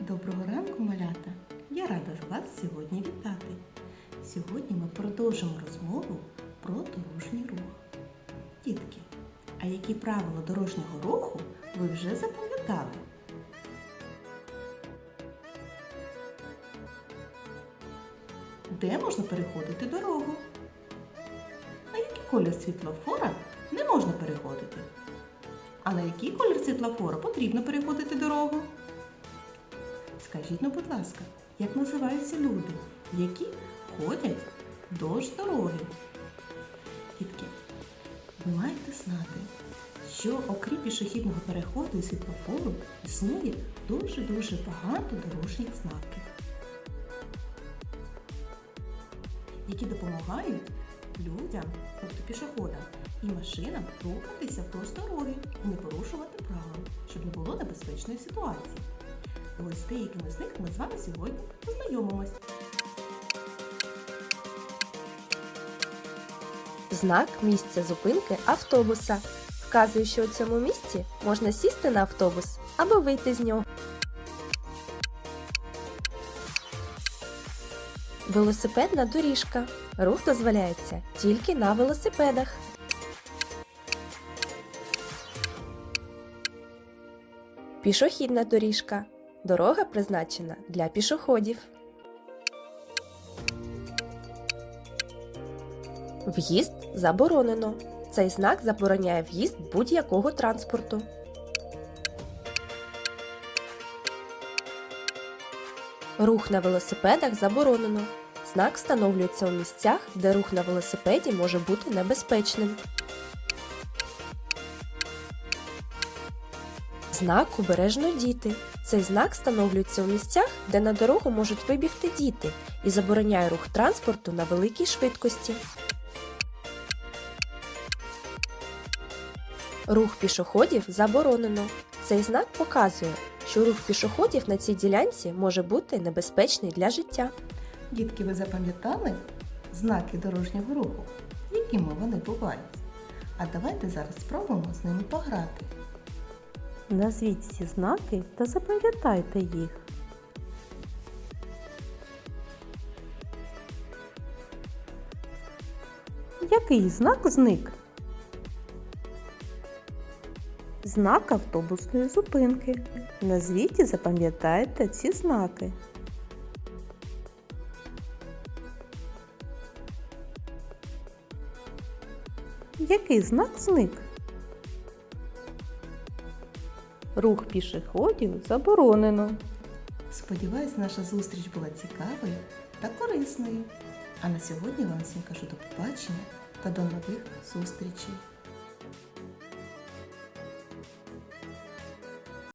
Доброго ранку, малята! Я рада вас сьогодні вітати. Сьогодні ми продовжимо розмову про дорожній рух. Дітки, а які правила дорожнього руху ви вже запам'ятали? Де можна переходити дорогу? На який колір світлофора не можна переходити? А на який колір світлофора потрібно переходити дорогу? Скажіть, ну, будь ласка, як називаються люди, які ходять вдовж дороги? Дітки, ви маєте знати, що окрім пішохідного переходу і світлофору існує дуже-дуже багато дорожніх знаків, які допомагають людям, тобто пішоходам і машинам рухатися вдовж дороги і не порушувати правил, щоб не було небезпечної ситуації. Ось з деякими з них ми з вами сьогодні познайомимось. Знак місця зупинки автобуса вказує, що у цьому місці можна сісти на автобус або вийти з нього. Велосипедна доріжка. Рух дозволяється тільки на велосипедах. Пішохідна доріжка. Дорога призначена для пішоходів. В'їзд заборонено. Цей знак забороняє в'їзд будь-якого транспорту. Рух на велосипедах заборонено. Знак встановлюється у місцях, де рух на велосипеді може бути небезпечним. Знак обережно діти. Цей знак встановлюється у місцях, де на дорогу можуть вибігти діти і забороняє рух транспорту на великій швидкості. Рух пішоходів заборонено. Цей знак показує, що рух пішоходів на цій ділянці може бути небезпечний для життя. Дітки, ви запам'ятали знаки дорожнього руху? Якими вони бувають? А давайте зараз спробуємо з ними пограти. Назвіть ці знаки та запам'ятайте їх. Який знак зник? Знак автобусної зупинки. Назвіть і запам'ятайте ці знаки. Який знак зник? Рух пішоходів заборонено. Сподіваюсь, наша зустріч була цікавою та корисною. А на сьогодні вам всім кажу до побачення та до нових зустрічей.